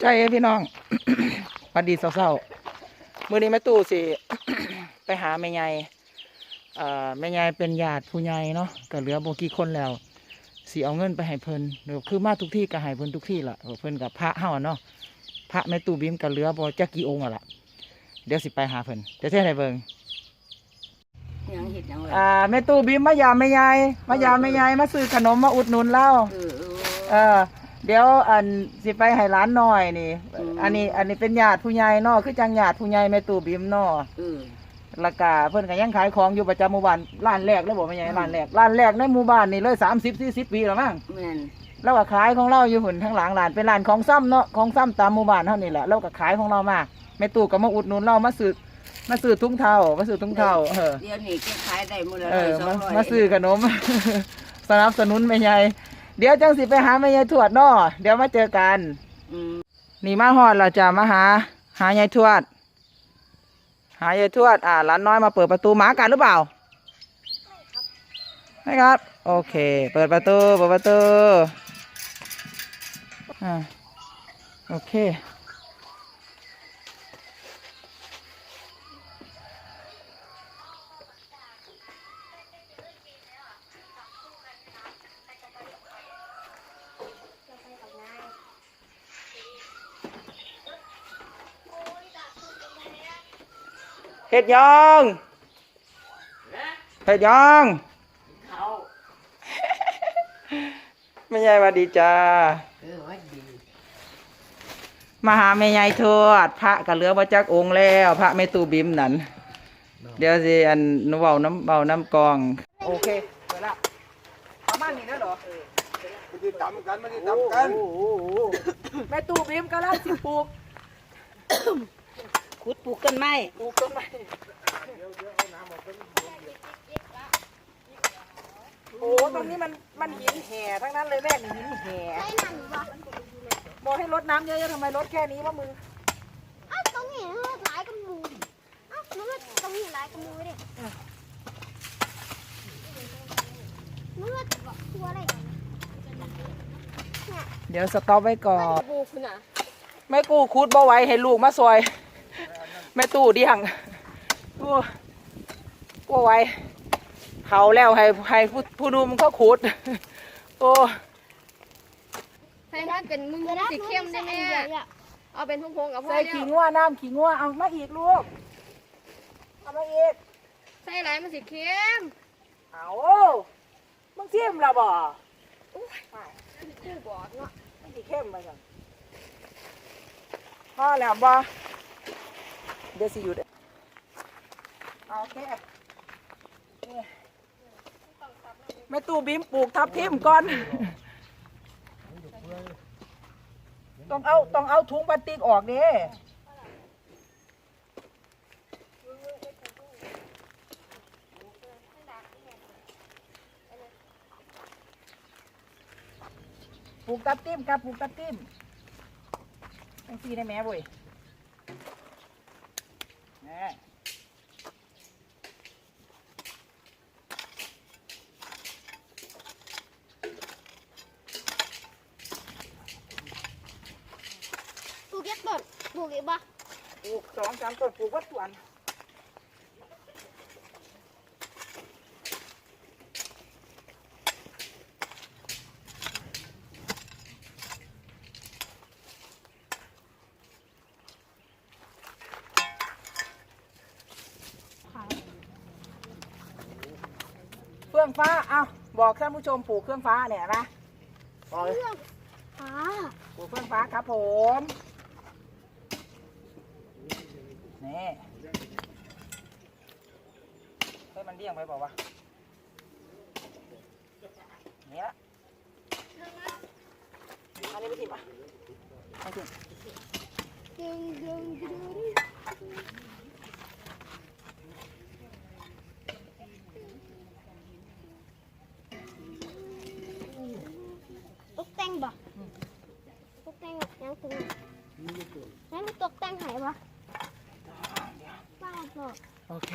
ใจเอ้ยพี่น้องหวัดดีเศร้าๆมื้อนี้แม่ตู้สิ ไปหาแม่ใหญ่เอ่อแม่ใหญ่เป็นญาติผู้ใหญ่เนาะก็เหลือบ่กี่คนแล้วสิเอาเงินไปให้เพิ่นเดี๋ยวคือมาทุกที่ก็ให้เพิ่นทุกที่ล่ะเพิ่นกับพระเฮาอะเนาะพระแม่ตู้บิมก็เหลือบ่จักกี่องค์อะล่ะเดี๋ยวสิไปหาเพิ่นเดี๋ยวเทศให้เบิ่งยังเห็ดยังเลยอ่าแม่ตู้บิมมายามแม่ใหญ่มายามแม่ใหญ่มาซื้อขนมมาอุดหนุนเล่าเออ เออเออเดี๋ยวอันสิไปให้ร้านหน่อยนี่ อืม อันนี้อันนี้เป็นญาติผู้ใหญ่เนอคือจังญาติผู้ใหญ่แม่ตู่บิมเนอเออ และกาเพิ่นก็ยังขายของอยู่ประจำหมู่บ้านร้านแรกเลยบอกไม่ใหญ่ร้านแรกร้านแรกในหมู่บ้านนี่เลยสามสิบสี่สิบปีแล้วมั้งแม่นแล้วก็ขายของเราอยู่หุ่นทั้งหลังร้านเป็นร้านของซ้ำเนาะของซ้ำตามหมู่บ้านเท่านี้แหละเราก็ขายของเรามาแม่ตู่ก็มาอุดหนุนเรามาซื้อมาซื้อถุงเท้ามาซื้อถุงเท้าเออ เดี๋ยวนี้แกขายได้หมดเลยเออสอมางร้อยมาซื้อขนม สนับสนุนแม่ใหญ่ เดี๋ยวจังสิไปหาแม่ใหญ่ทวดเนาะเดี๋ยวมาเจอกันอืมนี่มาฮอดเราจะมาหา หายายทวด หายายทวด อ่าหลานน้อยมาเปิดประตูหมากัดหรือเปล่าไม่ครับ โอเค เปิดประตู เปิดประตู อ่า โอเค เห็ดยองเห็ดยองเขาไม่ใช่ว่าดีจ้าเออว่าดีมาหาแม่ยายทวดพระกับเหลือบ่จักองค์แล้ว พระแม่ตูบิมนั่นเดี๋ยวสิอันเว้าน้ำเว้าน้ำกอง โอเคเปิดละประมาณนี้แล้วเหรอมันจะตำกันมันจะตำกันแม่ตูบิมกำลังสิปลูก ขุดปลูกต้นไม้ปลูกต้นไม้โอ้ตรงนี้มันมันหินแห่ทั้งนั้นเลยแม่นี่หินแห่ไอ้นั่นวะบอกให้รดน้ำเยอะๆทำไมรดแค่นี้วะมึงเอ้าตรงนี้มันหลายกับหมูเอ้ามันว่าตรงนี้หลายกับหมูเด้มันว่าตัวอะไรกันเนี่ยเดี๋ยวสต็อปไว้ก่อนบูคุณอะแม่กูคูดบ่ไหวให้ลูกมาซอย แม่ตู้เดียงโอ้บ่ไหวเขาแล้วให้ให้ผู้ผู้ดูมันก็ขูดโอ้ใช่ถ้าเป็นมึงสีเข้มได้ไหมเอาเป็นพงๆกับพ่อใส่เนี่ขี้ยงัวน้ำขี้งัวเอามาอีกลูกเอามาอีกใส่อะไรมันสีเข้มเอามึงเทียมและบ่คู่บอดเนาะมันสิเข้มไปก่อนพอแล้วบ่เดี๋ยวสิหยุดโอเคแม่ตู้บีมปลูกทับทิมก่อน ต้องเอาต้องเอาถุงพลาสติกออกเด้ปลูกทับทิมครับปลูกทับทิมตั้งซีได้ไหมบุ้ย ปลูกยักษ์ต้นปลูกอีกปะปลูกสองสามต้นปลูกวัดสวน เครื่องฟ้าเอาบอกท่านผู้ชมปลูกเครื่องฟ้าเนี่ยนะบอกเลยอ่าปลูกเครื่องฟ้าครับผมนี่เฮ้ยมันเลี่ยงไปเปล่าวะนี่ละอันนี้ไปทิมอะไปทิมดึงดึงดึงตกแต่งบ่ตกแตัวนั่นมันตกแต่งหายปะบ้าบ่โอเค